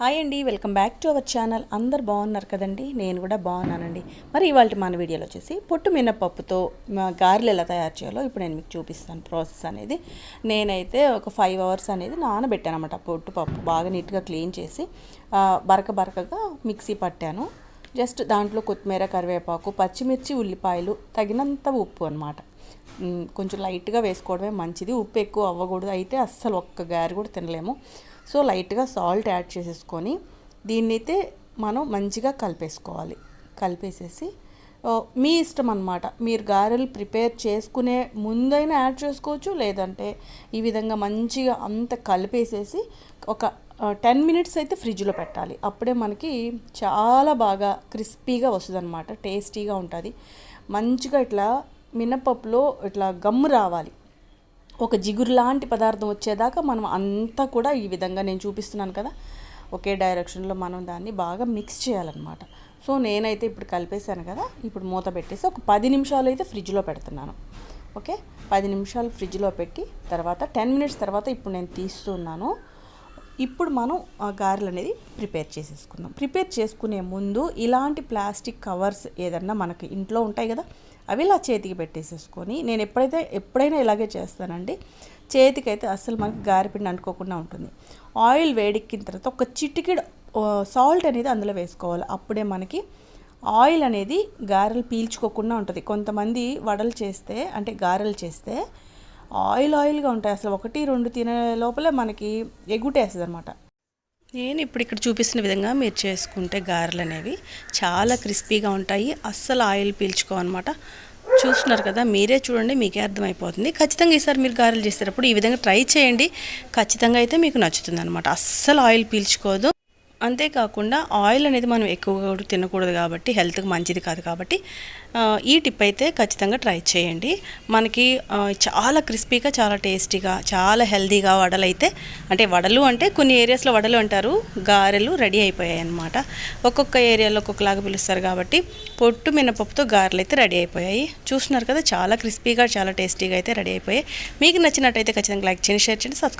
Hi అండి welcome back to our channel. అందరు బాగున్నారు కదండి? నేను కూడా బాగున్నానండి. మరి ఇవాళ మన వీడియోలో వచ్చేసి పొట్టు మినపప్పుతో మా గారెలు ఎలా తయారు చేయాలో ఇప్పుడు నేను మీకు చూపిస్తాను ప్రాసెస్ అనేది. నేనైతే ఒక ఫైవ్ అవర్స్ అనేది నానబెట్టాను అనమాట పొట్టు పప్పు బాగా నీట్గా క్లీన్ చేసి బరక బరకగా మిక్సీ పట్టాను. జస్ట్ దాంట్లో కొత్తిమీర కరివేపాకు పచ్చిమిర్చి ఉల్లిపాయలు తగినంత ఉప్పు అనమాట కొంచెం లైట్గా వేసుకోవడమే మంచిది. ఉప్పు ఎక్కువ అవ్వకూడదు. అయితే అస్సలు ఒక్క గారి కూడా తినలేము. సో లైట్గా సాల్ట్ యాడ్ చేసేసుకొని దీన్నైతే మనం మంచిగా కలిపేసుకోవాలి. కలిపేసేసి మీ ఇష్టం అనమాట మీరు గారెలు ప్రిపేర్ చేసుకునే ముందైనా యాడ్ చేసుకోవచ్చు లేదంటే ఈ విధంగా మంచిగా అంత కలిపేసేసి ఒక టెన్ మినిట్స్ అయితే ఫ్రిడ్జ్లో పెట్టాలి. అప్పుడే మనకి చాలా బాగా క్రిస్పీగా వస్తుంది అనమాట టేస్టీగా ఉంటుంది. మంచిగా ఇట్లా మినపప్పులో ఇట్లా గమ్ము రావాలి. ఒక జిగురు లాంటి పదార్థం వచ్చేదాకా మనం అంతా కూడా ఈ విధంగా నేను చూపిస్తున్నాను కదా ఒకే డైరెక్షన్లో మనం దాన్ని బాగా మిక్స్ చేయాలన్నమాట. సో నేనైతే ఇప్పుడు కలిపేశాను కదా ఇప్పుడు మూత పెట్టేసి ఒక పది నిమిషాలు అయితే ఫ్రిడ్జ్లో పెడుతున్నాను. ఓకే? పది నిమిషాలు ఫ్రిడ్జ్లో పెట్టి తర్వాత టెన్ మినిట్స్ తర్వాత ఇప్పుడు నేను తీస్తున్నాను. ఇప్పుడు మనం ఆ గారెలు అనేది ప్రిపేర్ చేసేసుకుందాం. ప్రిపేర్ చేసుకునే ముందు ఇలాంటి ప్లాస్టిక్ కవర్స్ ఏదన్నా మనకి ఇంట్లో ఉంటాయి కదా అవి ఇలా చేతికి పెట్టేసేసుకొని నేను ఎప్పుడైతే ఎప్పుడైనా ఇలాగే చేస్తానండి చేతికి అయితే అస్సలు మనకి గారెపిండి అంటుకోకుండా ఉంటుంది. ఆయిల్ వేడెక్కిన తర్వాత ఒక చిటికెడు సాల్ట్ అనేది అందులో వేసుకోవాలి. అప్పుడే మనకి ఆయిల్ అనేది గారెలు పీల్చుకోకుండా ఉంటుంది. కొంతమంది వడలు చేస్తే అంటే గారెలు చేస్తే ఆయిల్ ఆయిల్గా ఉంటాయి. అసలు ఒకటి రెండు తినే లోపలే మనకి ఎగుటేస్తుంది అనమాట నేను ఇప్పుడు ఇక్కడ చూపిస్తున్న విధంగా మీరు చేసుకుంటే గారెలు అనేవి చాలా క్రిస్పీగా ఉంటాయి. అస్సలు ఆయిల్ పీల్చుకోవన్నమాట. చూస్తున్నారు కదా మీరే చూడండి మీకే అర్థమైపోతుంది. ఖచ్చితంగా ఈసారి మీరు గారెలు చేసేటప్పుడు ఈ విధంగా ట్రై చేయండి. ఖచ్చితంగా అయితే మీకు నచ్చుతుంది అనమాట అస్సలు ఆయిల్ పీల్చుకోదు అంతేకాకుండా ఆయిల్ అనేది మనం ఎక్కువగా కూడా తినకూడదు కాబట్టి హెల్త్కి మంచిది కాదు కాబట్టి ఈ టిప్ అయితే ఖచ్చితంగా ట్రై చేయండి. మనకి చాలా క్రిస్పీగా చాలా టేస్టీగా చాలా హెల్దీగా వడలు అయితే అంటే వడలు అంటే కొన్ని ఏరియాస్లో వడలు అంటారు గారెలు రెడీ అయిపోయాయి అన్నమాట. ఒక్కొక్క ఏరియాలో ఒక్కొక్కలాగా పిలుస్తారు కాబట్టి పొట్టు మినపప్పుతో గారెలు అయితే రెడీ అయిపోయాయి. చూస్తున్నారు కదా చాలా క్రిస్పీగా చాలా టేస్టీగా అయితే రెడీ అయిపోయాయి. మీకు నచ్చినట్టయితే ఖచ్చితంగా లైక్ చేయండి షేర్ చేయండి సబ్స్క్రైబ్